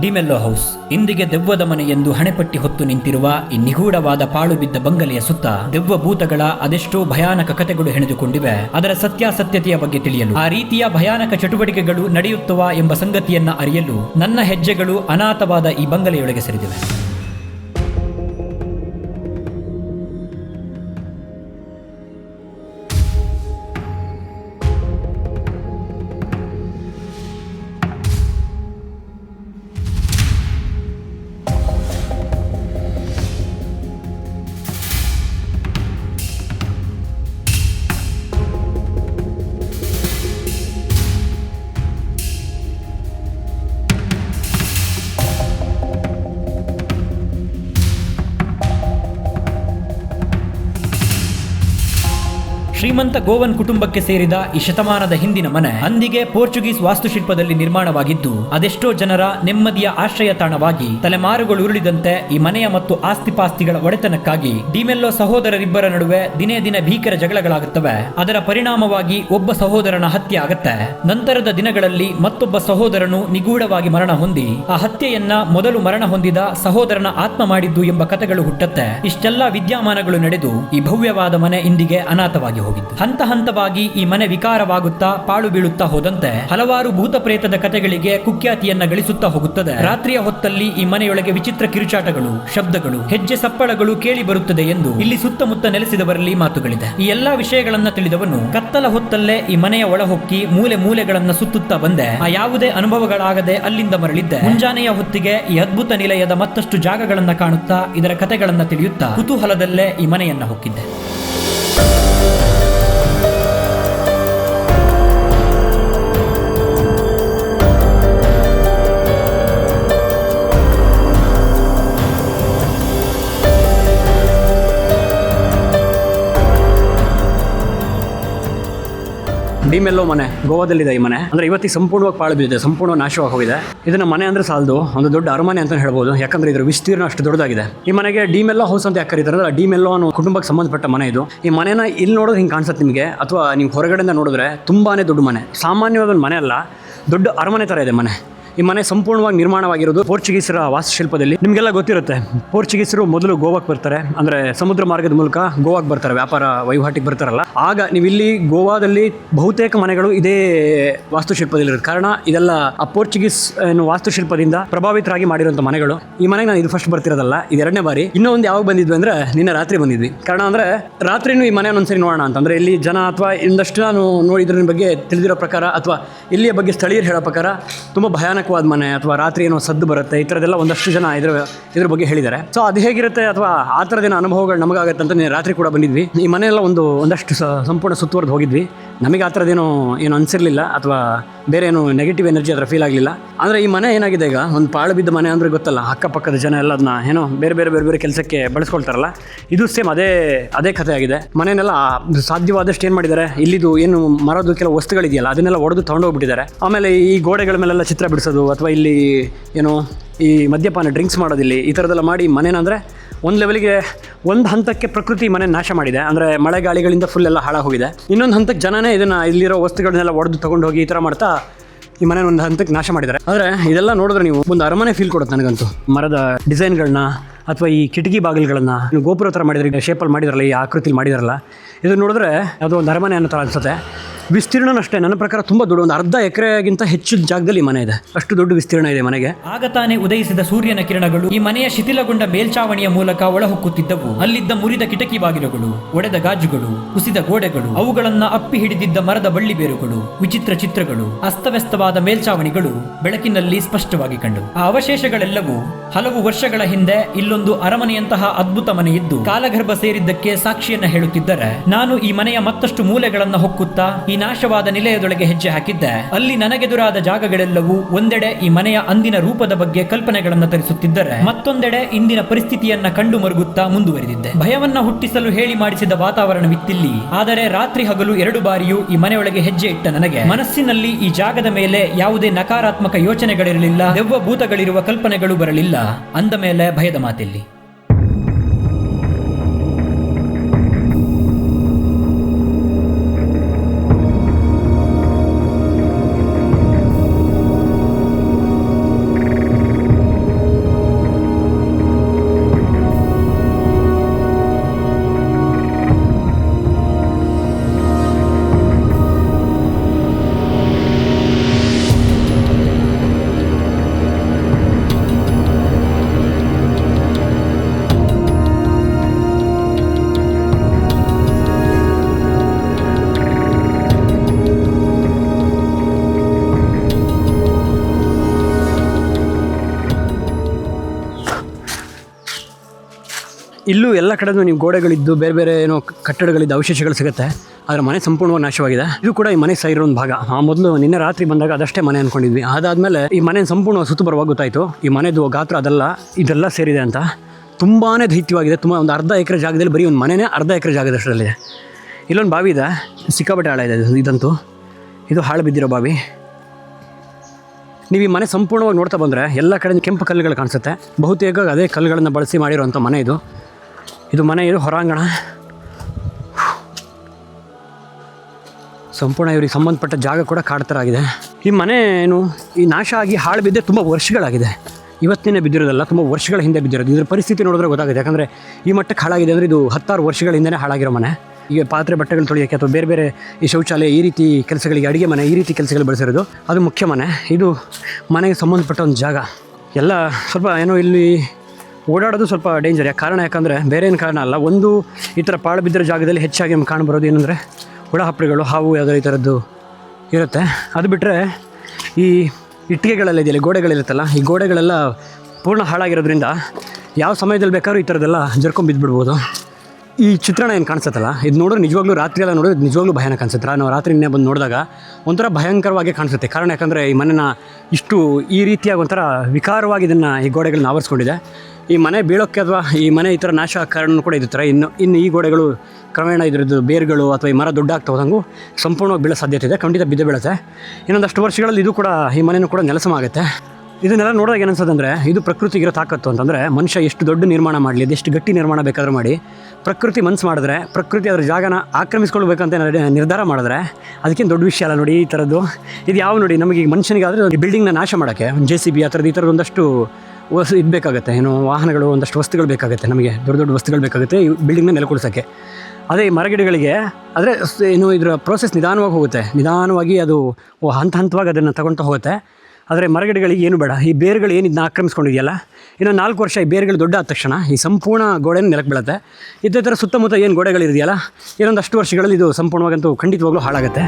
D'Mello house, ಇಂದಿಗೆ ದೆವ್ವದ ಮನೆ ಎಂದು ಹಣೆಪಟ್ಟಿ ಹೊತ್ತು ನಿಂತಿರುವ ಈ ನಿಗೂಢವಾದ ಪಾಳು ಬಿದ್ದ ಬಂಗಲೆಯ ಸುತ್ತ ದೆವ್ವ ಭೂತಗಳ ಅದೆಷ್ಟೋ ಭಯಾನಕ ಕಥೆಗಳು ಹೆಣೆದುಕೊಂಡಿವೆ. ಅದರ ಸತ್ಯಾಸತ್ಯತೆಯ ಬಗ್ಗೆ ತಿಳಿಯಲು. ಆ ರೀತಿಯ ಭಯಾನಕ ಚಟುವಟಿಕೆಗಳು ನಡೆಯುತ್ತವಾ ಎಂಬ ಸಂಗತಿಯನ್ನ ಅರಿಯಲು ನನ್ನ ಹೆಜ್ಜೆಗಳು ಅನಾಥವಾದ ಈ ಬಂಗಲೆಯೊಳಗೆ ಸೇರಿದಿವೆ. ಶ್ರೀಮಂತ ಗೋವನ್ ಕುಟುಂಬಕ್ಕೆ ಸೇರಿದ ಈ ಶತಮಾನದ ಹಿಂದಿನ ಮನೆ ಅಂದಿಗೆ ಪೋರ್ಚುಗೀಸ್ ವಾಸ್ತುಶಿಲ್ಪದಲ್ಲಿ ನಿರ್ಮಾಣವಾಗಿದ್ದು, ಅದೆಷ್ಟೋ ಜನರ ನೆಮ್ಮದಿಯ ಆಶ್ರಯ ತಾಣವಾಗಿ ತಲೆಮಾರುಗಳು ಉರುಳಿದಂತೆ ಈ ಮನೆಯ ಮತ್ತು ಆಸ್ತಿಪಾಸ್ತಿಗಳ ಒಡೆತನಕ್ಕಾಗಿ ಡಿಮೆಲ್ಲೋ ಸಹೋದರರಿಬ್ಬರ ನಡುವೆ ದಿನೇ ದಿನ ಭೀಕರ ಜಗಳಗಳಾಗುತ್ತವೆ. ಅದರ ಪರಿಣಾಮವಾಗಿ ಒಬ್ಬ ಸಹೋದರನ ಹತ್ಯೆ ಆಗತ್ತೆ. ನಂತರದ ದಿನಗಳಲ್ಲಿ ಮತ್ತೊಬ್ಬ ಸಹೋದರನು ನಿಗೂಢವಾಗಿ ಮರಣ ಹೊಂದಿ, ಆ ಹತ್ಯೆಯನ್ನ ಮೊದಲು ಮರಣ ಹೊಂದಿದ ಸಹೋದರನ ಆತ್ಮ ಮಾಡಿದ್ದು ಎಂಬ ಕಥೆಗಳು ಹುಟ್ಟತ್ತೆ. ಇಷ್ಟೆಲ್ಲ ವಿದ್ಯಮಾನಗಳು ನಡೆದು ಈ ಭವ್ಯವಾದ ಮನೆ ಇಂದಿಗೆ ಅನಾಥವಾಗಿ ಹೋಗಿದ್ದು ಹಂತ ಹಂತವಾಗಿ ಈ ಮನೆ ವಿಕಾರವಾಗುತ್ತಾ ಪಾಳು ಬೀಳುತ್ತಾ ಹೋದಂತೆ ಹಲವಾರು ಭೂತ ಪ್ರೇತದ ಕಥೆಗಳಿಗೆ ಕುಖ್ಯಾತಿಯನ್ನ ಗಳಿಸುತ್ತಾ ಹೋಗುತ್ತದೆ. ರಾತ್ರಿಯ ಹೊತ್ತಲ್ಲಿ ಈ ಮನೆಯೊಳಗೆ ವಿಚಿತ್ರ ಕಿರುಚಾಟಗಳು, ಶಬ್ದಗಳು, ಹೆಜ್ಜೆ ಸಪ್ಪಳಗಳು ಕೇಳಿ ಬರುತ್ತದೆ ಎಂದು ಇಲ್ಲಿ ಸುತ್ತಮುತ್ತ ನೆಲೆಸಿದವರಲ್ಲಿ ಮಾತುಗಳಿದೆ. ಈ ಎಲ್ಲಾ ವಿಷಯಗಳನ್ನ ತಿಳಿದವನು ಕತ್ತಲ ಹೊತ್ತಲ್ಲೇ ಈ ಮನೆಯ ಒಳಹೊಕ್ಕಿ ಮೂಲೆ ಮೂಲೆಗಳನ್ನ ಸುತ್ತುತ್ತಾ ಬಂದೆ. ಆ ಯಾವುದೇ ಅನುಭವಗಳಾಗದೆ ಅಲ್ಲಿಂದ ಮರಳಿದ್ದೆ. ಮುಂಜಾನೆಯ ಹೊತ್ತಿಗೆ ಈ ಅದ್ಭುತ ನಿಲಯದ ಮತ್ತಷ್ಟು ಜಾಗಗಳನ್ನ ಕಾಣುತ್ತಾ ಇದರ ಕಥೆಗಳನ್ನ ತಿಳಿಯುತ್ತಾ ಕುತೂಹಲದಲ್ಲೇ ಈ ಮನೆಯನ್ನ ಹೊಕ್ಕಿದ್ದೆ. ಡಿಮೆಲ್ಲೋ ಮನೆ, ಗೋವಾದಲ್ಲಿದೆ ಈ ಮನೆ. ಅಂದ್ರೆ ಇವತ್ತಿಗೆ ಸಂಪೂರ್ಣವಾಗಿ ಪಾಳು ಬಿದ್ದಿದೆ ಸಂಪೂರ್ಣ ನಾಶವಾಗಿ ಹೋಗಿದೆ. ಇದನ್ನ ಮನೆ ಅಂದ್ರೆ ಸಾಲದು, ಒಂದು ದೊಡ್ಡ ಅರಮನೆ ಅಂತ ಹೇಳ್ಬೋದು. ಯಾಕಂದ್ರೆ ಇದ್ರ ವಿಸ್ತೀರ್ಣ ಅಷ್ಟು ದೊಡ್ಡದಾಗಿದೆ. ಈ ಮನೆಗೆ ಡಿಮೆಲ್ಲೋ ಹೌಸ್ ಅಂತ ಯಾಕೆ ಕರೀತಾರೆ ಅಂದ್ರೆ ಡಿಮೆಲ್ಲೋ ಅನ್ನೋ ಕುಟುಂಬಕ್ಕೆ ಸಂಬಂಧಪಟ್ಟ ಮನೆ ಇದು. ಈ ಮನೆನ ಇಲ್ಲಿ ನೋಡೋದು ಹಿಂಗೆ ಕಾಣಿಸುತ್ತೆ ನಿಮಗೆ? ಅಥವಾ ನೀವು ಹೊರಗಡೆಯಿಂದ ನೋಡಿದ್ರೆ ತುಂಬಾನೇ ದೊಡ್ಡ ಮನೆ. ಸಾಮಾನ್ಯವಾದ ಒಂದು ಮನೆ ಅಲ್ಲ, ದೊಡ್ಡ ಅರಮನೆ ಥರ ಇದೆ ಮನೆ. ಈ ಮನೆ ಸಂಪೂರ್ಣವಾಗಿ ನಿರ್ಮಾಣವಾಗಿರೋದು ಪೋರ್ಚುಗೀಸರ ವಾಸ್ತುಶಿಲ್ಪದಲ್ಲಿ. ನಿಮಗೆಲ್ಲ ಗೊತ್ತಿರುತ್ತೆ, ಪೋರ್ಚುಗೀಸರು ಮೊದಲು ಗೋವಾಕ್ಕೆ ಬರ್ತಾರೆ, ಅಂದ್ರೆ ಸಮುದ್ರ ಮಾರ್ಗದ ಮೂಲಕ ಗೋವಾಕ್ಕೆ ಬರ್ತಾರೆ, ವ್ಯಾಪಾರ ವಹಿವಾಟಿಗೆ ಬರ್ತಾರಲ್ಲ. ಆಗ ನೀವು ಇಲ್ಲಿ ಗೋವಾದಲ್ಲಿ ಬಹುತೇಕ ಮನೆಗಳು ಇದೇ ವಾಸ್ತುಶಿಲ್ಪದಲ್ಲಿರುತ್ತೆ ಕಾರಣ, ಇದೆಲ್ಲ ಆ ಪೋರ್ಚುಗೀಸ್ ವಾಸ್ತುಶಿಲ್ಪದಿಂದ ಪ್ರಭಾವಿತರಾಗಿ ಮಾಡಿರುವಂಥ ಮನೆಗಳು. ಈ ಮನೆಗೆ ನಾನು ಇದು ಫಸ್ಟ್ ಬರ್ತಿರೋದಲ್ಲ, ಇದು ಎರಡನೇ ಬಾರಿ. ಇನ್ನೊಂದು ಯಾವಾಗ ಬಂದಿದ್ವಿ ಅಂದ್ರೆ, ನಿನ್ನೆ ರಾತ್ರಿ ಬಂದಿದ್ವಿ. ಕಾರಣ ಅಂದ್ರೆ, ರಾತ್ರಿನೂ ಈ ಮನೆ ಒಂದ್ಸರಿ ನೋಡೋಣ ಅಂತಂದರೆ ಇಲ್ಲಿ ಜನ ಅಥವಾ ಇಂದಷ್ಟು ನಾನು ನೋಡಿದ್ರ ಬಗ್ಗೆ ತಿಳಿದಿರೋ ಪ್ರಕಾರ, ಅಥವಾ ಇಲ್ಲಿಯ ಬಗ್ಗೆ ಸ್ಥಳೀಯರು ಹೇಳೋ ಪ್ರಕಾರ, ತುಂಬ ಭಯಾನಕವಾದ ಮನೆ ಅಥವಾ ರಾತ್ರಿ ಏನೋ ಸದ್ದು ಬರುತ್ತೆ, ಈ ಥರದ್ದೆಲ್ಲ ಒಂದಷ್ಟು ಜನ ಇದ್ರ ಇದ್ರ ಬಗ್ಗೆ ಹೇಳಿದ್ದಾರೆ. ಸೊ ಅದು ಹೇಗಿರುತ್ತೆ ಅಥವಾ ಆ ಥರದೇನೋ ಅನುಭವಗಳು ನಮಗಾಗತ್ತೆ ಅಂತ ರಾತ್ರಿ ಕೂಡ ಬಂದಿದ್ವಿ. ಈ ಮನೆಯೆಲ್ಲ ಒಂದು, ಒಂದಷ್ಟು ಸಂಪೂರ್ಣ ಸುತ್ತುವರೆದು ಹೋಗಿದ್ವಿ. ನಮಗೆ ಆ ಥರದ್ದೇನು ಏನು ಅನಿಸಿರಲಿಲ್ಲ ಅಥವಾ ಬೇರೆ ಏನು ನೆಗೆಟಿವ್ ಎನರ್ಜಿ ಅದರ ಫೀಲ್ ಆಗಲಿಲ್ಲ. ಆದರೆ ಈ ಮನೆ ಏನಾಗಿದೆ ಈಗ? ಒಂದು ಪಾಳು ಬಿದ್ದ ಮನೆ ಅಂದರೆ ಗೊತ್ತಲ್ಲ, ಅಕ್ಕಪಕ್ಕದ ಜನ ಎಲ್ಲ ಅದನ್ನ ಏನೋ ಬೇರೆ ಬೇರೆ ಬೇರೆ ಬೇರೆ ಕೆಲಸಕ್ಕೆ ಬಳಸ್ಕೊಳ್ತಾರಲ್ಲ, ಇದು ಸೇಮ್ ಅದೇ ಅದೇ ಕಥೆ ಆಗಿದೆ. ಮನೆಯನ್ನೆಲ್ಲ ಸಾಧ್ಯವಾದಷ್ಟು ಏನು ಮಾಡಿದ್ದಾರೆ? ಇಲ್ಲಿದು ಏನು ಮರದ್ದು ಕೆಲವು ವಸ್ತುಗಳಿದೆಯಲ್ಲ, ಅದನ್ನೆಲ್ಲ ಒಡೆದು ತೊಗೊಂಡೋಗ್ಬಿಟ್ಟಿದ್ದಾರೆ. ಆಮೇಲೆ ಈ ಗೋಡೆಗಳ ಮೇಲೆಲ್ಲ ಚಿತ್ರ ಬಿಡಿಸೋದು, ಅಥವಾ ಇಲ್ಲಿ ಏನು ಈ ಮದ್ಯಪಾನ ಡ್ರಿಂಕ್ಸ್ ಮಾಡೋದಿಲ್ಲಿ ಈ ಥರದ್ದೆಲ್ಲ ಮಾಡಿ ಮನೇನ ಅಂದರೆ ಒಂದು ಲೆವೆಲ್ಗೆ ಒಂದು ಹಂತಕ್ಕೆ ಪ್ರಕೃತಿ ಮನೆ ನಾಶ ಮಾಡಿದೆ. ಅಂದರೆ ಮಳೆ ಗಾಳಿಗಳಿಂದ ಫುಲ್ ಎಲ್ಲ ಹಾಳಾಗಿ ಹೋಗಿದೆ ಇನ್ನೊಂದು ಹಂತಕ್ಕೆ ಜನನೇ ಇದನ್ನು ಇಲ್ಲಿರೋ ವಸ್ತುಗಳನ್ನೆಲ್ಲ ಒಡೆದು ತೊಗೊಂಡು ಹೋಗಿ ಈ ಥರ ಮಾಡ್ತಾ ಈ ಮನೆ ಒಂದು ಹಂತಕ್ಕೆ ನಾಶ ಮಾಡಿದ್ದಾರೆ. ಆದರೆ ಇದೆಲ್ಲ ನೋಡಿದ್ರೆ ನೀವು ಒಂದು ಅರಮನೆ ಫೀಲ್ ಕೊಡುತ್ತೆ ನನಗಂತೂ. ಮರದ ಡಿಸೈನ್ಗಳನ್ನ ಅಥವಾ ಈ ಕಿಟಕಿ ಬಾಗಿಲುಗಳನ್ನು ಗೋಪುರ ಥರ ಮಾಡಿದ್ರೆ ಶೇಪಲ್ಲಿ ಮಾಡಿದಾರಲ್ಲ, ಈ ಆಕೃತಿಲಿ ಮಾಡಿದಾರಲ್ಲ, ಇದನ್ನು ನೋಡಿದ್ರೆ ಯಾವುದೋ ಒಂದು ಅರಮನೆ ಅನ್ನೋ ಥರ ಅನ್ಸುತ್ತೆ. ವಿಸ್ತೀರ್ಣನೂ ಅಷ್ಟೇ. ನನ್ನ ಪ್ರಕಾರ ತುಂಬಾ ದೊಡ್ಡ ಒಂದು ಅರ್ಧ ಎಕರೆಗಿಂತ ಹೆಚ್ಚು ಜಾಗದಲ್ಲಿ ಮನೆ ಇದೆ. ಅಷ್ಟು ದೊಡ್ಡ ವಿಸ್ತೀರ್ಣ ಇದೆ ಮನೆಗೆ. ಆಗ ತಾನೇ ಉದಯಿಸಿದ ಸೂರ್ಯನ ಕಿರಣಗಳು ಈ ಮನೆಯ ಶಿಥಿಲಗೊಂಡ ಮೇಲ್ಚಾವಣಿಯ ಮೂಲಕ ಒಳಹೊಕ್ಕುತ್ತಿದ್ದವು. ಅಲ್ಲಿದ್ದ ಮುರಿದ ಕಿಟಕಿ ಬಾಗಿಲುಗಳು, ಒಡೆದ ಗಾಜುಗಳು, ಕುಸಿದ ಗೋಡೆಗಳು, ಅವುಗಳನ್ನ ಅಪ್ಪಿ ಹಿಡಿದಿದ್ದ ಮರದ ಬಳ್ಳಿ ಬೇರುಗಳು, ವಿಚಿತ್ರ ಚಿತ್ರಗಳು, ಅಸ್ತವ್ಯಸ್ತವಾದ ಮೇಲ್ಚಾವಣಿಗಳು ಬೆಳಕಿನಲ್ಲಿ ಸ್ಪಷ್ಟವಾಗಿ ಕಂಡವು. ಆ ಅವಶೇಷಗಳೆಲ್ಲವೂ ಹಲವು ವರ್ಷಗಳ ಹಿಂದೆ ಇಲ್ಲೊಂದು ಅರಮನೆಯಂತಹ ಅದ್ಭುತ ಮನೆ ಇದ್ದು ಕಾಲಗರ್ಭ ಸೇರಿದ್ದಕ್ಕೆ ಸಾಕ್ಷಿಯನ್ನ ಹೇಳುತ್ತಿದ್ದರೆ, ನಾನು ಈ ಮನೆಯ ಮತ್ತಷ್ಟು ಮೂಲೆಗಳನ್ನ ಹೊಕ್ಕುತ್ತಾ ನಾಶವಾದ ನಿಲಯದೊಳಗೆ ಹೆಜ್ಜೆ ಹಾಕಿದ್ದೆ. ಅಲ್ಲಿ ನನಗೆದುರಾದ ಜಾಗಗಳೆಲ್ಲವೂ ಒಂದೆಡೆ ಈ ಮನೆಯ ಅಂದಿನ ರೂಪದ ಬಗ್ಗೆ ಕಲ್ಪನೆಗಳನ್ನು ತರಿಸುತ್ತಿದ್ದರೆ, ಮತ್ತೊಂದೆಡೆ ಇಂದಿನ ಪರಿಸ್ಥಿತಿಯನ್ನ ಕಂಡು ಮರುಗುತ್ತಾ ಮುಂದುವರೆದಿದ್ದೆ. ಭಯವನ್ನ ಹುಟ್ಟಿಸಲು ಹೇಳಿ ಮಾಡಿಸಿದ ವಾತಾವರಣವಿತ್ತಿಲ್ಲಿ, ಆದರೆ ರಾತ್ರಿ ಹಗಲು ಎರಡು ಬಾರಿಯೂ ಈ ಮನೆಯೊಳಗೆ ಹೆಜ್ಜೆ ಇಟ್ಟ ನನಗೆ. ಮನಸ್ಸಿನಲ್ಲಿ ಈ ಜಾಗದ ಮೇಲೆ ಯಾವುದೇ ನಕಾರಾತ್ಮಕ ಯೋಚನೆಗಳಿರಲಿಲ್ಲ ದೆವ್ವ ಭೂತಗಳಿರುವ ಕಲ್ಪನೆಗಳು ಬರಲಿಲ್ಲ. ಅಂದ ಮೇಲೆ ಭಯದ ಮಾತಿಲ್ಲಿ ಇಲ್ಲೂ ಎಲ್ಲ ಕಡೆನೂ ನೀವು ಗೋಡೆಗಳಿದ್ದು ಬೇರೆ ಬೇರೆ ಏನೋ ಕಟ್ಟಡಗಳಿದ್ದು ಅವಶೇಷಗಳು ಸಿಗುತ್ತೆ. ಆದರೆ ಮನೆ ಸಂಪೂರ್ಣವಾಗಿ ನಾಶವಾಗಿದೆ. ಇದು ಕೂಡ ಈ ಮನೆ ಸೈರೋ ಒಂದು ಭಾಗ. ಆ ಮೊದಲು ನಿನ್ನೆ ರಾತ್ರಿ ಬಂದಾಗ ಅದಷ್ಟೇ ಮನೆ ಅನ್ಕೊಂಡಿದ್ವಿ. ಅದಾದಮೇಲೆ ಈ ಮನೆ ಸಂಪೂರ್ಣ ಸುತ್ತು ಬರುವಾಗ ಗೊತ್ತಾಯಿತು. ಈ ಮನೆದು ಗಾತ್ರ ಅದೆಲ್ಲ, ಇದೆಲ್ಲ ಸೇರಿದೆ ಅಂತ. ತುಂಬಾ ದೈತ್ಯವಾಗಿದೆ. ತುಂಬ ಒಂದು ಅರ್ಧ ಎಕರೆ ಜಾಗದಲ್ಲಿ ಬರೀ ಒಂದು ಮನೆನೇ ಅರ್ಧ ಎಕರೆ ಜಾಗದಷ್ಟರಲ್ಲಿದೆ ಇಲ್ಲೊಂದು ಬಾವಿ ಇದೆ. ಸಿಕ್ಕಾಪಟ್ಟೆ ಇದೆ. ಇದು- ಇದಂತೂ. ಇದು ಹಾಳು ಬಿದ್ದಿರೋ ಬಾವಿ. ನೀವು ಈ ಮನೆ ಸಂಪೂರ್ಣವಾಗಿ ನೋಡ್ತಾ ಬಂದರೆ ಎಲ್ಲ ಕಡೆ ಕೆಂಪು ಕಲ್ಲುಗಳು ಕಾಣಿಸುತ್ತೆ. ಬಹುತೇಕ ಅದೇ ಕಲ್ಲುಗಳನ್ನು ಬಳಸಿ ಮಾಡಿರೋಂಥ ಮನೆ ಇದು. ಇದು ಮನೆ, ಇದು ಹೊರಾಂಗಣ. ಸಂಪೂರ್ಣ ಇವ್ರಿಗೆ ಸಂಬಂಧಪಟ್ಟ ಜಾಗ ಕೂಡ ಕಾಡ್ತರಾಗಿದೆ. ಈ ಮನೆ ಏನು, ಈ ನಾಶ ಆಗಿ ಹಾಳು ಬಿದ್ದೆ ತುಂಬ ವರ್ಷಗಳಾಗಿದೆ. ಇವತ್ತಿನ ಬಿದ್ದಿರೋದಲ್ಲ, ತುಂಬ ವರ್ಷಗಳ ಹಿಂದೆ ಬಿದ್ದಿರೋದು. ಇದ್ರ ಪರಿಸ್ಥಿತಿ ನೋಡಿದ್ರೆ ಗೊತ್ತಾಗುತ್ತೆ. ಯಾಕಂದರೆ ಈ ಮಟ್ಟಕ್ಕೆ ಹಾಳಾಗಿದೆ ಅಂದರೆ ಇದು ಹತ್ತಾರು ವರ್ಷಗಳ ಹಿಂದೆನೇ ಹಾಳಾಗಿರೋ ಮನೆ. ಈಗ ಪಾತ್ರೆ ಬಟ್ಟೆಗಳು ತೊಳೆಯೋಕ್ಕೆ ಅಥವಾ ಬೇರೆ ಬೇರೆ ಈ ಶೌಚಾಲಯ ಈ ರೀತಿ ಕೆಲಸಗಳಿಗೆ, ಅಡುಗೆ ಮನೆ ಈ ರೀತಿ ಕೆಲಸಗಳು ಬಳಸಿರೋದು, ಅದು ಮುಖ್ಯ ಮನೆ. ಇದು ಮನೆಗೆ ಸಂಬಂಧಪಟ್ಟ ಒಂದು ಜಾಗ. ಎಲ್ಲ ಸ್ವಲ್ಪ ಏನೋ ಇಲ್ಲಿ ಓಡಾಡೋದು ಸ್ವಲ್ಪ ಡೇಂಜರ್ ಯಾಕೆ ಕಾರಣ ಯಾಕಂದರೆ ಬೇರೆ ಏನು ಕಾರಣ ಅಲ್ಲ, ಒಂದು ಈ ಥರ ಪಾಳು ಬಿದ್ದಿರೋ ಜಾಗದಲ್ಲಿ ಹೆಚ್ಚಾಗಿ ನಮ್ಗೆ ಕಾಣಬರೋದು ಏನಂದರೆ ಹುಳ ಹಪ್ಪಳಿಗಳು, ಹಾವು ಯಾವುದೋ ಈ ಥರದ್ದು ಇರುತ್ತೆ. ಅದು ಬಿಟ್ಟರೆ ಈ ಇಟ್ಟಿಗೆಗಳೆಲ್ಲ ಇದೆಯಲ್ಲ ಗೋಡೆಗಳಿರುತ್ತಲ್ಲ ಈ ಗೋಡೆಗಳೆಲ್ಲ ಪೂರ್ಣ ಹಾಳಾಗಿರೋದ್ರಿಂದ ಯಾವ ಸಮಯದಲ್ಲಿ ಬೇಕಾದ್ರೂ ಈ ಥರದ್ದೆಲ್ಲ ಜರ್ಕೊಂಡ್ ಬಿದ್ದುಬಿಡ್ಬೋದು ಈ ಚಿತ್ರಣ ಏನು ಕಾಣಿಸುತ್ತಲ್ಲ, ಇದು ನೋಡಿದ್ರೆ ನಿಜವಾಗ್ಲೂ ರಾತ್ರಿ ಎಲ್ಲ ನೋಡಿದ್ರೆ ನಿಜವಾಗ್ಲೂ ಭಯಾನಕ ಕಾಣಿಸುತ್ತೆ ನಾವು ರಾತ್ರಿ ನಿನ್ನೆ ಬಂದು ನೋಡಿದಾಗ ಒಂಥರ ಭಯಂಕರವಾಗಿ ಕಾಣಿಸುತ್ತೆ. ಕಾರಣ ಯಾಕಂದರೆ ಈ ಮನೆನ ಇಷ್ಟು ಈ ರೀತಿಯಾಗಿ ಒಂಥರ ವಿಕಾರವಾಗಿ ಇದನ್ನು ಈ ಗೋಡೆಗಳನ್ನ ಆವರಿಸ್ಕೊಂಡಿದೆ. ಈ ಮನೆ ಬೀಳೋಕ್ಕೆ ಅಥವಾ ಈ ಮನೆ ಈ ಥರ ನಾಶ ಕಾರಣ ಕೂಡ ಇದ್ರ ಇನ್ನು ಇನ್ನು ಈ ಗೋಡೆಗಳು ಕ್ರಮೇಣ ಇದ್ರದ್ದು ಬೇರುಗಳು ಅಥವಾ ಈ ಮರ ದೊಡ್ಡ ಆಗ್ತಾ ಹೋದಂಗೂ ಸಂಪೂರ್ಣವಾಗಿ ಬೀಳೋ ಸಾಧ್ಯತೆ ಇದೆ. ಖಂಡಿತ ಬಿದ್ದು ಬೀಳುತ್ತೆ. ಇನ್ನೊಂದಷ್ಟು ವರ್ಷಗಳಲ್ಲಿ ಇದು ಕೂಡ ಈ ಮನೆಯೂ ಕೂಡ ನೆಲಸಮ ಆಗುತ್ತೆ ಇದನ್ನೆಲ್ಲ ನೋಡಿದಾಗ ಏನು ಅನ್ಸೋದಂದ್ರೆ ಇದು ಪ್ರಕೃತಿಗಿರೋ ತಾಕತ್ತು ಅಂತಂದರೆ ಮನುಷ್ಯ ಎಷ್ಟು ದೊಡ್ಡ ನಿರ್ಮಾಣ ಮಾಡಲಿ ಅದೆಷ್ಟು ಗಟ್ಟಿ ನಿರ್ಮಾಣ ಬೇಕಾದ್ರೂ ಮಾಡಿ, ಪ್ರಕೃತಿ ಮನ್ಸು ಮಾಡಿದ್ರೆ, ಪ್ರಕೃತಿ ಅದರ ಜಾಗನ ಆಕ್ರಮಿಸ್ಕೊಳ್ಬೇಕಂತ ನಿರ್ಧಾರ ಮಾಡಿದ್ರೆ ಅದಕ್ಕೇನು ದೊಡ್ಡ ವಿಷಯ ಅಲ್ಲ ನೋಡಿ ಈ ಥರದ್ದು. ಇದು ಯಾವ ನೋಡಿ, ನಮಗೆ ಈಗ ಮನುಷ್ಯನಿಗಾದರೆ ಬಿಲ್ಡಿಂಗ್ನ ನಾಶ ಮಾಡೋಕ್ಕೆ ಜೆ ಸಿ ಬಿ ಆ ಥರದ್ದು ಈ ಥರದ್ದು ವಸ್ತು ಇದು ಬೇಕಾಗುತ್ತೆ. ಏನು, ವಾಹನಗಳು, ಒಂದಷ್ಟು ವಸ್ತುಗಳು ಬೇಕಾಗುತ್ತೆ ನಮಗೆ. ದೊಡ್ಡ ದೊಡ್ಡ ವಸ್ತುಗಳು ಬೇಕಾಗುತ್ತೆ ಈ ಬಿಲ್ಡಿಂಗ್ನ ನೆಲೆಕೊಡ್ಸೋಕ್ಕೆ ಅದೇ ಈ ಮರಗಿಡಗಳಿಗೆ, ಆದರೆ ಏನು, ಇದರ ಪ್ರೋಸೆಸ್ ನಿಧಾನವಾಗಿ ಹೋಗುತ್ತೆ. ನಿಧಾನವಾಗಿ ಅದು ಹಂತ ಹಂತವಾಗಿ ಅದನ್ನು ತಗೊಳ್ತಾ ಹೋಗುತ್ತೆ. ಆದರೆ ಮರಗಿಡಗಳಿಗೆ ಏನು ಬೇಡ. ಈ ಬೇರುಗಳು ಏನು ಇದನ್ನ ಆಕ್ರಮಿಸ್ಕೊಂಡಿದೆಯಲ್ಲ? ಇನ್ನು ನಾಲ್ಕು ವರ್ಷ ಈ ಬೇರುಗಳು ದೊಡ್ಡ ಆದ ತಕ್ಷಣ ಈ ಸಂಪೂರ್ಣ ಗೋಡೆಯನ್ನು ನೆಲಕ್ಕೆ ಬೀಳುತ್ತೆ. ಇದೇ ಥರ ಸುತ್ತಮುತ್ತ ಏನು ಗೋಡೆಗಳಿದೆಯಲ್ಲ? ಇನ್ನೊಂದಷ್ಟು ವರ್ಷಗಳಲ್ಲಿ ಇದು ಸಂಪೂರ್ಣವಾಗಂತೂ ಖಂಡಿತವಾಗ್ಲೂ ಹಾಳಾಗುತ್ತೆ.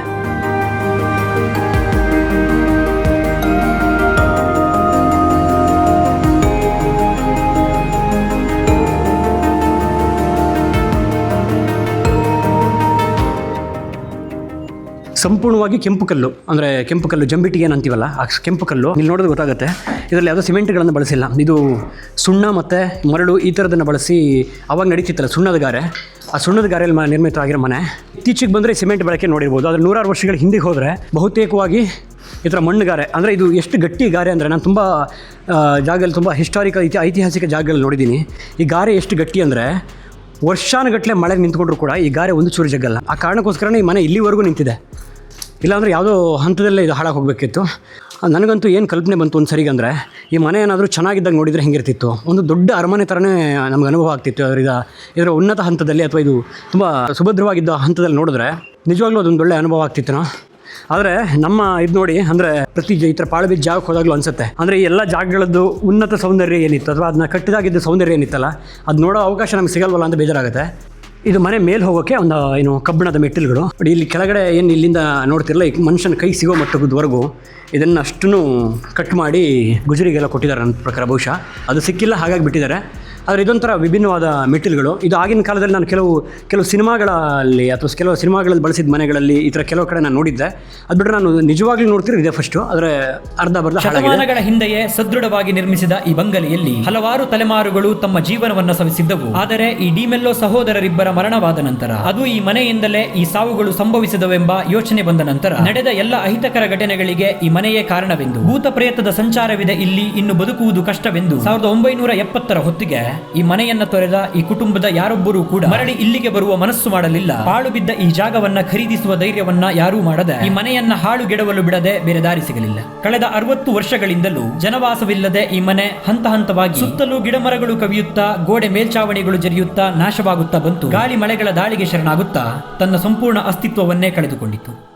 ಸಂಪೂರ್ಣವಾಗಿ ಕೆಂಪು ಕಲ್ಲು, ಅಂದರೆ ಕೆಂಪು ಕಲ್ಲು ಜಂಬಿಟ್ಟಿಗೆ ಏನು ಅಂತೀವಲ್ಲ, ಆ ಕೆಂಪು ಕಲ್ಲು, ಇಲ್ಲಿ ನೋಡಿದ್ರೆ ಗೊತ್ತಾಗುತ್ತೆ. ಇದರಲ್ಲಿ ಯಾವುದೋ ಸಿಮೆಂಟ್ಗಳನ್ನು ಬಳಸಿಲ್ಲ. ಇದು ಸುಣ್ಣ ಮತ್ತು ಮರಳು ಈ ಥರದನ್ನು ಬಳಸಿ ಅವಾಗ ನಡೀತಿತ್ತಲ್ಲ ಸುಣ್ಣದ ಗಾರೆ. ಆ ಸುಣ್ಣದ ಗಾರೆಯಲ್ಲಿ ನಿರ್ಮಿತ ಆಗಿರೋ ಮನೆ. ಇತ್ತೀಚೆಗೆ ಬಂದರೆ ಸಿಮೆಂಟ್ ಬಳಕೆ ನೋಡಿರ್ಬೋದು. ಆದರೆ ನೂರಾರು ವರ್ಷಗಳ ಹಿಂದೆ ಹೋದರೆ ಬಹುತೇಕವಾಗಿ ಈ ಥರ ಮಣ್ಣುಗಾರೆ ಅಂದರೆ ಇದು ಎಷ್ಟು ಗಟ್ಟಿ ಗಾರೆ ಅಂದರೆ ನಾನು ತುಂಬ ಜಾಗದಲ್ಲಿ ತುಂಬ ಹಿಸ್ಟಾರಿಕಲ್ ಇತಿ ಐತಿಹಾಸಿಕ ಜಾಗದಲ್ಲಿ ನೋಡಿದ್ದೀನಿ. ಈ ಗಾರೆ ಎಷ್ಟು ಗಟ್ಟಿ ಅಂದರೆ ವರ್ಷಾನುಗಟ್ಟಲೆ ಮಳೆ ನಿಂತ್ಕೊಂಡ್ರು ಕೂಡ ಈ ಗಾರೆ ಒಂದು ಚೂರು ಜಗ್ಗಲ್ಲ. ಆ ಕಾರಣಕ್ಕೋಸ್ಕರನೇ ಈ ಮನೆ ಇಲ್ಲಿವರೆಗೂ ನಿಂತಿದೆ. ಇಲ್ಲಾಂದರೆ ಯಾವುದೋ ಹಂತದಲ್ಲೇ ಇದು ಹಾಳಾಗಿ ಹೋಗಬೇಕಿತ್ತು. ನನಗಂತೂ ಏನು ಕಲ್ಪನೆ ಬಂತು ಒಂದು ಸರಿಗೆ ಅಂದರೆ, ಈ ಮನೆ ಏನಾದರೂ ಚೆನ್ನಾಗಿದ್ದಾಗ ನೋಡಿದರೆ ಹೆಂಗಿರ್ತಿತ್ತು. ಒಂದು ದೊಡ್ಡ ಅರಮನೆ ಥರನೇ ನಮ್ಗೆ ಅನುಭವ ಆಗ್ತಿತ್ತು. ಅದರಿಂದ ಇದರ ಉನ್ನತ ಹಂತದಲ್ಲಿ ಅಥವಾ ಇದು ತುಂಬ ಸುಭದ್ರವಾಗಿದ್ದ ಹಂತದಲ್ಲಿ ನೋಡಿದ್ರೆ, ನಿಜವಾಗ್ಲೂ ಅದೊಂದು ಒಳ್ಳೆ ಅನುಭವ ಆಗ್ತಿತ್ತು ಆದರೆ ನಮ್ಮ ಇದು ನೋಡಿ, ಅಂದರೆ ಪ್ರತಿ ಈ ಥರ ಪಾಳು ಬಿದ್ದ ಜಾಗಕ್ಕೆ ಹೋದಾಗಲೂ ಅನಿಸುತ್ತೆ. ಅಂದರೆ ಎಲ್ಲ ಜಾಗಗಳದ್ದು ಉನ್ನತ ಸೌಂದರ್ಯ ಏನಿತ್ತು, ಅಥವಾ ಅದನ್ನ ಕಟ್ಟಿದಾಗಿದ್ದ ಸೌಂದರ್ಯ ಏನಿತ್ತಲ್ಲ, ಅದು ನೋಡೋ ಅವಕಾಶ ನಮ್ಗೆ ಸಿಗಲ್ವಲ್ಲ ಅಂತ ಬೇಜಾರಾಗುತ್ತೆ. ಇದು ಮನೆ ಮೇಲೆ ಹೋಗೋಕ್ಕೆ ಒಂದು, ಏನು, ಕಬ್ಬಿಣದ ಮೆಟ್ಟಿಲುಗಳು. ಬಟ್ ಇಲ್ಲಿ ಕೆಳಗಡೆ ಏನು ಇಲ್ಲಿಂದ ನೋಡ್ತಿರಲ್ಲ, ಈ ಮನುಷ್ಯನ ಕೈ ಸಿಗೋ ಮಟ್ಟದವರೆಗೂ ಇದನ್ನು ಅಷ್ಟೂ ಕಟ್ ಮಾಡಿ ಗುಜರಿಗೆಲ್ಲ ಕೊಟ್ಟಿದ್ದಾರೆ ನನ್ನ ಪ್ರಕಾರ ಬಹುಶಃ. ಅದು ಸಿಕ್ಕಿಲ್ಲ, ಹಾಗಾಗಿ ಬಿಟ್ಟಿದ್ದಾರೆ. ಆದರೆ ಇದೊಂಥರ ವಿಭಿನ್ನವಾದ ಮೆಟ್ಟಿಲುಗಳು ಇದು ಆಗಿನ ಕಾಲದಲ್ಲಿ ನಾನು ಕೆಲವು ಕೆಲವು ಸಿನಿಮಾಗಳಲ್ಲಿ ಅಥವಾ ಕೆಲವು ಸಿನಿಮಾಗಳಲ್ಲಿ ಬಳಸಿದ ಮನೆಗಳಲ್ಲಿ ಈ ಥರ ಕೆಲವು ಕಡೆ ನಾನು ನೋಡಿದ್ದೆ. ಅದು ಬಿಟ್ಟರೆ ನಾನು ನಿಜವಾಗ್ಲೂ ನೋಡ್ತಿರೋ ಇದೆ ಫಸ್ಟು ಆದರೆ ಅರ್ಧ ಬರ್ಧ ಶತಮಾನಗಳ ಹಿಂದೆಯೇ ಸದೃಢವಾಗಿ ನಿರ್ಮಿಸಿದ ಈ ಬಂಗಲೆಯಲ್ಲಿ ಹಲವಾರು ತಲೆಮಾರುಗಳು ತಮ್ಮ ಜೀವನವನ್ನು ಸವಿಸಿದ್ದವು. ಆದರೆ ಈ ಡಿಮೆಲ್ಲೋ ಸಹೋದರರಿಬ್ಬರ ಮರಣವಾದ ನಂತರ, ಅದು ಈ ಮನೆಯಿಂದಲೇ ಈ ಸಾವುಗಳು ಸಂಭವಿಸಿದವೆಂಬ ಯೋಚನೆ ಬಂದ ನಂತರ, ನಡೆದ ಎಲ್ಲ ಅಹಿತಕರ ಘಟನೆಗಳಿಗೆ ಈ ಮನೆಯೇ ಕಾರಣವೆಂದು, ಭೂತ ಪ್ರಯತ್ನದ ಸಂಚಾರವಿದೆ ಇಲ್ಲಿ ಇನ್ನು ಬದುಕುವುದು ಕಷ್ಟವೆಂದು, ಸಾವಿರದ ಒಂಬೈನೂರ ಎಪ್ಪತ್ತರ ಹೊತ್ತಿಗೆ ಈ ಮನೆಯನ್ನ ತೊರೆದ ಈ ಕುಟುಂಬದ ಯಾರೊಬ್ಬರೂ ಕೂಡ ಮರಳಿ ಇಲ್ಲಿಗೆ ಬರುವ ಮನಸ್ಸು ಮಾಡಲಿಲ್ಲ. ಪಾಳು ಬಿದ್ದ ಈ ಜಾಗವನ್ನ ಖರೀದಿಸುವ ಧೈರ್ಯವನ್ನ ಯಾರೂ ಮಾಡದೆ ಈ ಮನೆಯನ್ನ ಹಾಳುಗೆಡವಲು ಬಿಡದೆ ಬೇರೆ ದಾರಿ ಸಿಗಲಿಲ್ಲ. ಕಳೆದ ಅರವತ್ತು ವರ್ಷಗಳಿಂದಲೂ ಜನವಾಸವಿಲ್ಲದೆ ಈ ಮನೆ ಹಂತ ಹಂತವಾಗಿ ಸುತ್ತಲೂ ಗಿಡಮರಗಳು ಕವಿಯುತ್ತಾ, ಗೋಡೆ ಮೇಲ್ಚಾವಣಿಗಳು ಜರಿಯುತ್ತಾ ನಾಶವಾಗುತ್ತಾ ಬಂತು. ಗಾಳಿ ಮಳೆಗಳ ದಾಳಿಗೆ ಶರಣಾಗುತ್ತಾ ತನ್ನ ಸಂಪೂರ್ಣ ಅಸ್ತಿತ್ವವನ್ನೇ ಕಳೆದುಕೊಂಡಿತು.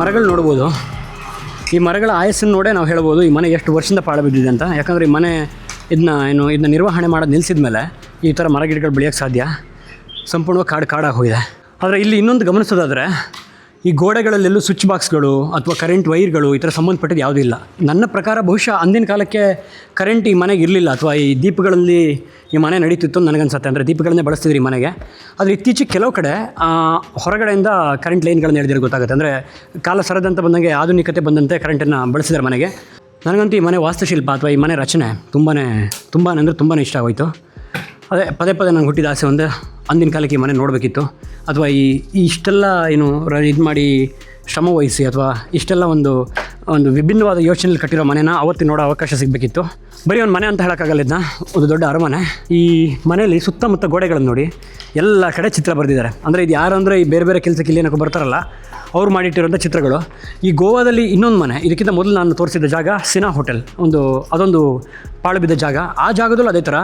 ಮರಗಳು ನೋಡ್ಬೋದು. ಈ ಮರಗಳ ಆಯಸ್ಸನ್ನು ನೋಡೇ ನಾವು ಹೇಳ್ಬೋದು, ಈ ಮನೆ ಎಷ್ಟು ವರ್ಷದಿಂದ ಪಾಳ ಬಿದ್ದಿದೆ ಅಂತ. ಯಾಕಂದರೆ ಈ ಮನೆ ಇದನ್ನ ಏನು, ಇದನ್ನ ನಿರ್ವಹಣೆ ಮಾಡೋದು ನಿಲ್ಲಿಸಿದ ಮೇಲೆ ಈ ಥರ ಮರ ಗಿಡಗಳು ಬೆಳೆಯೋಕ್ಕೆ ಸಾಧ್ಯ. ಸಂಪೂರ್ಣವಾಗಿ ಕಾಡು, ಕಾಡಾಗಿ ಹೋಗಿದೆ. ಆದರೆ ಇಲ್ಲಿ ಇನ್ನೊಂದು ಗಮನಿಸೋದಾದರೆ ಈ ಗೋಡೆಗಳಲ್ಲೆಲ್ಲೂ ಸ್ವಿಚ್ ಬಾಕ್ಸ್ಗಳು ಅಥವಾ ಕರೆಂಟ್ ವೈರ್ಗಳು ಈ ಥರ ಸಂಬಂಧಪಟ್ಟಿದ್ದು ಯಾವುದೂ ಇಲ್ಲ. ನನ್ನ ಪ್ರಕಾರ ಬಹುಶಃ ಅಂದಿನ ಕಾಲಕ್ಕೆ ಕರೆಂಟ್ ಈ ಮನೆಗೆ ಇರಲಿಲ್ಲ ಅಥವಾ ಈ ದೀಪಗಳಲ್ಲಿ ಈ ಮನೆ ನಡೀತಿತ್ತು ನನಗನ್ಸುತ್ತೆ. ಅಂದರೆ ದೀಪಗಳನ್ನೇ ಬಳಸ್ತಿದ್ರು ಈ ಮನೆಗೆ. ಆದರೆ ಇತ್ತೀಚೆಗೆ ಕೆಲವು ಕಡೆ ಹೊರಗಡೆಯಿಂದ ಕರೆಂಟ್ ಲೈನ್ಗಳನ್ನ ಎಳೆದಿರೋ ಗೊತ್ತಾಗುತ್ತೆ. ಅಂದರೆ ಕಾಲ ಸರದಂತ ಬಂದಂಗೆ ಆಧುನಿಕತೆ ಬಂದಂತೆ ಕರೆಂಟನ್ನು ಬಳಸಿದ್ದಾರೆ ಮನೆಗೆ. ನನಗಂತೂ ಈ ಮನೆ ವಾಸ್ತುಶಿಲ್ಪ ಅಥವಾ ಈ ಮನೆ ರಚನೆ ತುಂಬಾ ತುಂಬಾ ಅಂದರೆ ತುಂಬಾ ಇಷ್ಟ ಆಗೋಯ್ತು. ಅದೇ ಪದೇ ಪದೇ ನಂಗೆ ಹುಟ್ಟಿದ ಆಸೆ ಒಂದು ಅಂದಿನ ಕಾಲಕ್ಕೆ ಈ ಮನೆ ನೋಡಬೇಕಿತ್ತು. ಅಥವಾ ಈ ಇಷ್ಟೆಲ್ಲ ಏನು ಇದು ಮಾಡಿ ಶ್ರಮ ವಹಿಸಿ ಅಥವಾ ಇಷ್ಟೆಲ್ಲ ಒಂದು ಒಂದು ವಿಭಿನ್ನವಾದ ಯೋಚನೆಯಲ್ಲಿ ಕಟ್ಟಿರೋ ಮನೆನ ಅವತ್ತು ನೋಡೋ ಅವಕಾಶ ಸಿಗಬೇಕಿತ್ತು. ಬರೀ ಒಂದು ಮನೆ ಅಂತ ಹೇಳೋಕ್ಕಾಗಲ್ಲ ಇದನ್ನ ಒಂದು ದೊಡ್ಡ ಅರಮನೆ. ಈ ಮನೆಯಲ್ಲಿ ಸುತ್ತಮುತ್ತ ಗೋಡೆಗಳನ್ನು ನೋಡಿ ಎಲ್ಲ ಕಡೆ ಚಿತ್ರ ಬರೆದಿದ್ದಾರೆ. ಅಂದರೆ ಇದು ಯಾರು ಅಂದರೆ ಈ ಬೇರೆ ಬೇರೆ ಕೆಲಸಕ್ಕೆ ಇಲ್ಲಿ ಬರ್ತಾರಲ್ಲ, ಅವ್ರು ಮಾಡಿಟ್ಟಿರೋಂಥ ಚಿತ್ರಗಳು. ಈ ಗೋವಾದಲ್ಲಿ ಇನ್ನೊಂದು ಮನೆ, ಇದಕ್ಕಿಂತ ಮೊದಲು ನಾನು ತೋರಿಸಿದ ಜಾಗ ಸಿನಾ ಹೋಟೆಲ್. ಒಂದು, ಅದೊಂದು ಪಾಳು ಬಿದ್ದ ಜಾಗ. ಆ ಜಾಗದಲ್ಲೂ ಅದೇ ಥರ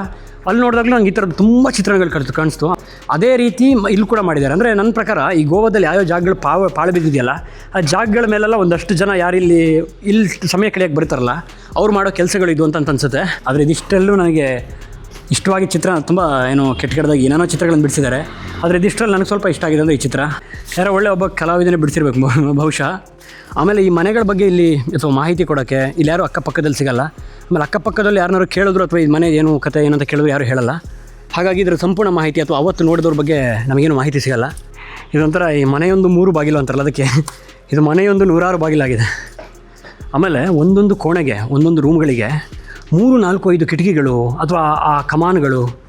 ಅಲ್ಲಿ ನೋಡಿದಾಗಲೂ ನಂಗೆ ಈ ಥರದ್ದು ತುಂಬ ಚಿತ್ರಗಳು ಕಳಿತು ಕಾಣಿಸ್ತು. ಅದೇ ರೀತಿ ಇಲ್ಲಿ ಕೂಡ ಮಾಡಿದ್ದಾರೆ. ಅಂದರೆ ನನ್ನ ಪ್ರಕಾರ ಈ ಗೋವಾದಲ್ಲಿ ಯಾವ್ಯಾವ ಜಾಗಗಳು ಪಾವ ಪಾಳು ಬಿದ್ದಿದೆಯಲ್ಲ ಆ ಜಾಗಗಳ ಮೇಲೆಲ್ಲ ಒಂದಷ್ಟು ಜನ ಯಾರು ಇಲ್ಲಿ ಇಲ್ಲಿ ಸಮಯ ಕಳೆಯೋಕ್ಕೆ ಬರ್ತಾರಲ್ಲ ಅವ್ರು ಮಾಡೋ ಕೆಲಸಗಳು ಇದು ಅಂತ ಅನ್ಸುತ್ತೆ. ಆದರೆ ಇದಿಷ್ಟರಲ್ಲೂ ನನಗೆ ಇಷ್ಟವಾಗಿ ಚಿತ್ರ ತುಂಬ ಏನು ಕೆಟ್ಟ ಕೆಟ್ಟದಾಗಿ ಏನೇನೋ ಚಿತ್ರಗಳನ್ನು ಬಿಡಿಸಿದ್ದಾರೆ. ಆದರೆ ಇದಿಷ್ಟರಲ್ಲಿ ನನಗೆ ಸ್ವಲ್ಪ ಇಷ್ಟ ಆಗಿದೆ ಅಂದರೆ ಈ ಚಿತ್ರ. ಯಾರೋ ಒಳ್ಳೆ ಒಬ್ಬ ಕಲಾವಿದನೇ ಬಿಡಿಸಿರ್ಬೇಕು ಬಹು- ಬಹುಶಃ. ಆಮೇಲೆ ಈ ಮನೆಗಳ ಬಗ್ಗೆ ಇಲ್ಲಿ ಅಥವಾ ಮಾಹಿತಿ ಕೊಡೋಕ್ಕೆ ಇಲ್ಲಿ ಯಾರು ಅಕ್ಕಪಕ್ಕದಲ್ಲಿ ಸಿಗಲ್ಲ. ಆಮೇಲೆ ಅಕ್ಕಪಕ್ಕದಲ್ಲಿ ಯಾರನ್ನಾರು ಕೇಳಿದ್ರು ಅಥವಾ ಈ ಮನೆ ಏನು ಕತೆ ಏನಂತ ಕೇಳಿದ್ರು ಯಾರು ಹೇಳಲ್ಲ. ಹಾಗಾಗಿ ಇದರ ಸಂಪೂರ್ಣ ಮಾಹಿತಿ ಅಥವಾ ಅವತ್ತು ನೋಡಿದವ್ರ ಬಗ್ಗೆ ನಮಗೇನು ಮಾಹಿತಿ ಸಿಗಲ್ಲ. ಇದೊಂಥರ ಈ ಮನೆಯೊಂದು ಮೂರು ಬಾಗಿಲು ಅಂತಾರಲ್ಲ ಅದಕ್ಕೆ. ಇದು ಮನೆಯೊಂದು ನೂರಾರು ಬಾಗಿಲಾಗಿದೆ. ಆಮೇಲೆ ಒಂದೊಂದು ಕೋಣೆಗೆ, ಒಂದೊಂದು ರೂಮ್ಗಳಿಗೆ ಮೂರು, ನಾಲ್ಕು, ಐದು ಕಿಟಕಿಗಳು ಅಥವಾ ಆ ಕಮಾನುಗಳು.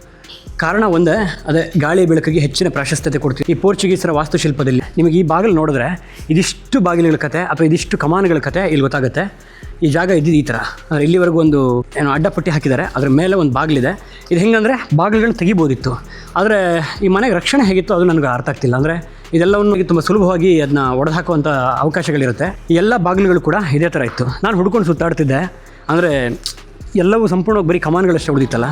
ಕಾರಣ ಒಂದೇ, ಅದೇ ಗಾಳಿ ಬೆಳಕಿಗೆ ಹೆಚ್ಚಿನ ಪ್ರಾಶಸ್ತ್ಯತೆ ಕೊಡ್ತೀವಿ. ಈ ಪೋರ್ಚುಗೀಸರ ವಾಸ್ತುಶಿಲ್ಪದಲ್ಲಿ ನಿಮಗೆ ಈ ಬಾಗಿಲು ನೋಡಿದ್ರೆ ಇದಿಷ್ಟು ಬಾಗಿಲುಗಳ ಕತೆ ಅಥವಾ ಇದಿಷ್ಟು ಕಮಾನುಗಳ ಕತೆ ಇಲ್ಲಿ ಗೊತ್ತಾಗುತ್ತೆ. ಈ ಜಾಗ ಇದ್ದಿದ್ದು ಈ ಥರ. ಇಲ್ಲಿವರೆಗೂ ಒಂದು, ಏನು ಅಡ್ಡಪಟ್ಟಿ ಹಾಕಿದ್ದಾರೆ. ಅದರ ಮೇಲೆ ಒಂದು ಬಾಗಿಲಿದೆ. ಇದು ಹೆಂಗಂದರೆ ಬಾಗಿಲುಗಳನ್ನ ತೆಗಿಬೋದಿತ್ತು. ಆದರೆ ಈ ಮನೆಗೆ ರಕ್ಷಣೆ ಹೇಗಿತ್ತು ಅದು ನನಗೆ ಅರ್ಥ ಆಗ್ತಿಲ್ಲ. ಅಂದರೆ ಇದೆಲ್ಲವನ್ನು ತುಂಬ ಸುಲಭವಾಗಿ ಅದನ್ನ ಒಡೆದು ಹಾಕುವಂಥ ಅವಕಾಶಗಳಿರುತ್ತೆ ಎಲ್ಲ ಬಾಗಿಲುಗಳು ಕೂಡ ಇದೇ ಥರ ಇತ್ತು. ನಾನು ಹುಡ್ಕೊಂಡು ಸುತ್ತಾಡ್ತಿದ್ದೆ. ಅಂದರೆ ಎಲ್ಲವೂ ಸಂಪೂರ್ಣವಾಗಿ ಬರೀ ಕಮಾನುಗಳಷ್ಟೇ ಉಳಿದಿತ್ತಲ್ಲ.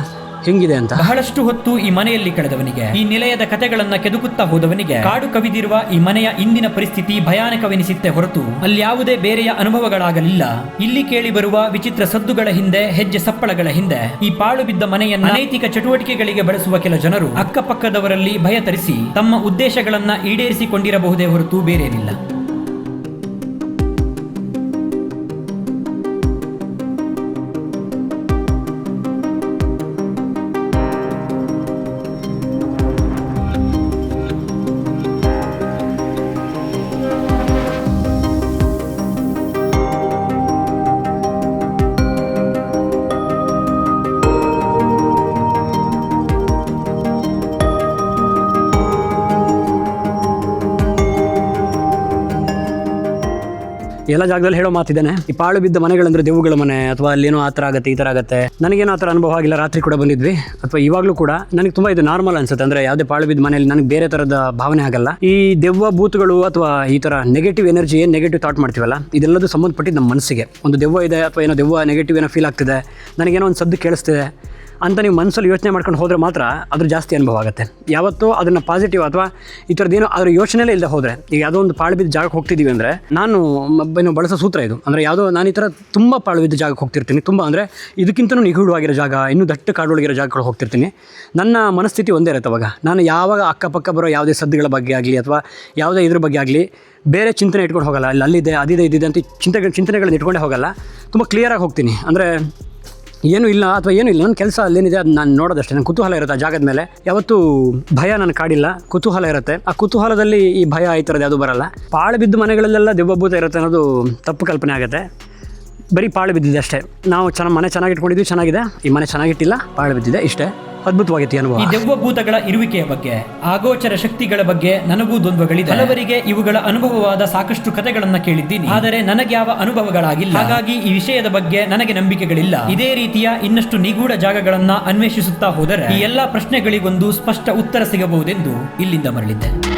ಹೆಂಗಿದೆ ಅಂತ? ಬಹಳಷ್ಟು ಹೊತ್ತು ಈ ಮನೆಯಲ್ಲಿ ಕಳೆದವನಿಗೆ, ಈ ನಿಲಯದ ಕಥೆಗಳನ್ನ ಕೆದುಕುತ್ತಾ ಹೋದವನಿಗೆ ಕಾಡು ಕವಿದಿರುವ ಈ ಮನೆಯ ಇಂದಿನ ಪರಿಸ್ಥಿತಿ ಭಯಾನಕವೆನಿಸಿತ್ತೆ ಹೊರತು ಅಲ್ಲಿ ಯಾವುದೇ ಬೇರೆಯ ಅನುಭವಗಳಾಗಲಿಲ್ಲ. ಇಲ್ಲಿ ಕೇಳಿ ಬರುವ ವಿಚಿತ್ರ ಸದ್ದುಗಳ ಹಿಂದೆ, ಹೆಜ್ಜೆ ಸಪ್ಪಳಗಳ ಹಿಂದೆ, ಈ ಪಾಳು ಬಿದ್ದ ಮನೆಯನ್ನ ಅನೈತಿಕ ಚಟುವಟಿಕೆಗಳಿಗೆ ಬಳಸುವ ಕೆಲ ಜನರು ಅಕ್ಕಪಕ್ಕದವರಲ್ಲಿ ಭಯ ತರಿಸಿ ತಮ್ಮ ಉದ್ದೇಶಗಳನ್ನ ಈಡೇರಿಸಿಕೊಂಡಿರಬಹುದೇ ಹೊರತು ಬೇರೇನಿಲ್ಲ. ಎಲ್ಲ ಜಾಗದಲ್ಲಿ ಹೇಳೋ ಮಾತಿದ್ದೇನೆ ಈ ಪಾಳು ಬಿದ್ದ ಮನೆಗಳಂದ್ರೆ ದೇವುಗಳ ಮನೆ, ಅಥವಾ ಅಲ್ಲೇನೋ ಆ ಥರ ಆಗುತ್ತೆ, ಈ ಥರ ಆಗುತ್ತೆ. ನನಗೇನೋ ಆ ಥರ ಅನುಭವ ಆಗಿಲ್ಲ, ರಾತ್ರಿ ಕೂಡ ಬಂದಿದ್ವಿ. ಅಥವಾ ಇವಾಗಲೂ ಕೂಡ ನನಗೆ ತುಂಬ ಇದು ನಾರ್ಮಲ್ ಅನ್ಸುತ್ತೆ. ಅಂದರೆ ಯಾವುದೇ ಪಾಳು ಬಿದ್ದ ಮನೆಯಲ್ಲಿ ನನಗೆ ಬೇರೆ ಥರದ ಭಾವನೆ ಆಗಲ್ಲ. ಈ ದೆವ್ವ ಭೂತಗಳು ಅಥವಾ ಈ ಥರ ನೆಗೆಟಿವ್ ಎನರ್ಜಿ ಏನು ನೆಗೆಟಿವ್ ಥಾಟ್ ಮಾಡ್ತೀವಲ್ಲ, ಇದೆಲ್ಲದೂ ಸಂಬಂಧಪಟ್ಟಿದ್ದು ನಮ್ಮ ಮನಸ್ಸಿಗೆ. ಒಂದು ದೆವ್ವ ಇದೆ, ಅಥವಾ ಏನೋ ದೆವ್ವ ನೆಗೆಟಿವ್ ಏನೋ ಫೀಲ್ ಆಗ್ತಿದೆ. ನನಗೇನೋ ಒಂದು ಸದ್ದು ಕೇಳಿಸ್ತಿದೆ. ಅಂತ ನೀವು ಮನಸ್ಸಲ್ಲಿ ಯೋಚನೆ ಮಾಡ್ಕೊಂಡು ಹೋದರೆ ಮಾತ್ರ ಅದ್ರ ಜಾಸ್ತಿ ಅನುಭವ ಆಗುತ್ತೆ. ಯಾವತ್ತೂ ಅದನ್ನು ಪಾಸಿಟಿವ್ ಅಥವಾ ಈ ಥರದ್ದೇನೋ ಅದರ ಯೋಚನೆಲೇ ಇಲ್ಲದೆ ಹೋದರೆ, ಈಗ ಯಾವುದೋ ಒಂದು ಪಾಳು ಬಿದ್ದ ಜಾಗಕ್ಕೆ ಹೋಗ್ತಿದ್ದೀವಿ ಅಂದರೆ, ನಾನು ಏನು ಬಳಸೋ ಸೂತ್ರ ಇದು. ಅಂದರೆ ಯಾವುದೋ ನಾನು ಈ ಥರ ತುಂಬ ಪಾಳು ಬಿದ್ದ ಜಾಗಕ್ಕೆ ಹೋಗ್ತಿರ್ತೀನಿ. ತುಂಬ ಅಂದರೆ ಇದಕ್ಕಿಂತಲೂ ನಿಗೂಢವಾಗಿರೋ ಜಾಗ, ಇನ್ನೂ ದಟ್ಟ ಕಾಡೊಳಗಿರೋ ಜಾಗಗಳು ಹೋಗ್ತಿರ್ತೀನಿ. ನನ್ನ ಮನಸ್ಥಿತಿ ಒಂದೇ ಇರುತ್ತೆ ಅವಾಗ. ನಾನು ಯಾವಾಗ ಅಕ್ಕಪಕ್ಕ ಬರೋ ಯಾವುದೇ ಸದ್ದುಗಳ ಬಗ್ಗೆ ಆಗಲಿ ಅಥವಾ ಯಾವುದೇ ಇದ್ರ ಬಗ್ಗೆ ಆಗಲಿ ಬೇರೆ ಚಿಂತನೆ ಇಟ್ಕೊಂಡು ಹೋಗಲ್ಲ. ಅಲ್ಲಿ ಅಲ್ಲಿದೆ, ಅದಿದೆ, ಇದಿದೆ ಅಂತ ಚಿಂತೆ ಚಿಂತನೆಗಳನ್ನ ಇಟ್ಕೊಂಡೇ ಹೋಗಲ್ಲ. ತುಂಬ ಕ್ಲಿಯರಾಗಿ ಹೋಗ್ತೀನಿ. ಅಂದರೆ ಏನೂ ಇಲ್ಲ ಅಥವಾ ಏನು ಇಲ್ಲ, ನನ್ನ ಕೆಲಸ ಅಲ್ಲೇನಿದೆ ಅದು ನಾನು ನೋಡೋದಷ್ಟೇ. ನನ್ನ ಕುತೂಹಲ ಇರುತ್ತೆ ಆ ಜಾಗದ ಮೇಲೆ. ಯಾವತ್ತೂ ಭಯ ನನ್ನ ಕಾಡಿಲ್ಲ, ಕುತೂಹಲ ಇರುತ್ತೆ. ಆ ಕುತೂಹಲದಲ್ಲಿ ಈ ಭಯ ಈ ಥರದ್ದು ಯಾವುದು ಬರಲ್ಲ. ಪಾಳು ಬಿದ್ದ ಮನೆಗಳಲ್ಲೆಲ್ಲ ದೆವ್ವಭೂತ ಇರುತ್ತೆ ಅನ್ನೋದು ತಪ್ಪು ಕಲ್ಪನೆ ಆಗುತ್ತೆ. ಬರೀ ಪಾಳು ಬಿದ್ದಿದೆ ಅಷ್ಟೇ. ನಾವು ಚೆನ್ನಾಗಿ ಮನೆ ಚೆನ್ನಾಗಿ ಇಟ್ಕೊಂಡಿದ್ವಿ ಚೆನ್ನಾಗಿದೆ. ಈ ಮನೆ ಚೆನ್ನಾಗಿಟ್ಟಿಲ್ಲ, ಪಾಳು ಬಿದ್ದಿದೆ, ಇಷ್ಟೇ. ಅದ್ಭುತವಾಗಿತ್ತು ಅನುಭವ. ಈ ದೆವ್ವಭೂತಗಳ ಇರುವಿಕೆಯ ಬಗ್ಗೆ, ಆಗೋಚರ ಶಕ್ತಿಗಳ ಬಗ್ಗೆ ನನಗೂ ದ್ವಂದ್ವಗಳಿದೆ. ಹಲವರಿಗೆ ಇವುಗಳ ಅನುಭವವಾದ ಸಾಕಷ್ಟು ಕಥೆಗಳನ್ನ ಕೇಳಿದ್ದೀನಿ. ಆದರೆ ನನಗೆ ಯಾವ ಅನುಭವಗಳಾಗಿಲ್ಲ. ಹಾಗಾಗಿ ಈ ವಿಷಯದ ಬಗ್ಗೆ ನನಗೆ ನಂಬಿಕೆಗಳಿಲ್ಲ. ಇದೇ ರೀತಿಯ ಇನ್ನಷ್ಟು ನಿಗೂಢ ಜಾಗಗಳನ್ನ ಅನ್ವೇಷಿಸುತ್ತಾ ಹೋದರೆ ಈ ಎಲ್ಲಾ ಪ್ರಶ್ನೆಗಳಿಗೊಂದು ಸ್ಪಷ್ಟ ಉತ್ತರ ಸಿಗಬಹುದೆಂದು ಇಲ್ಲಿಂದ ಮರಳಿದ್ದೆ.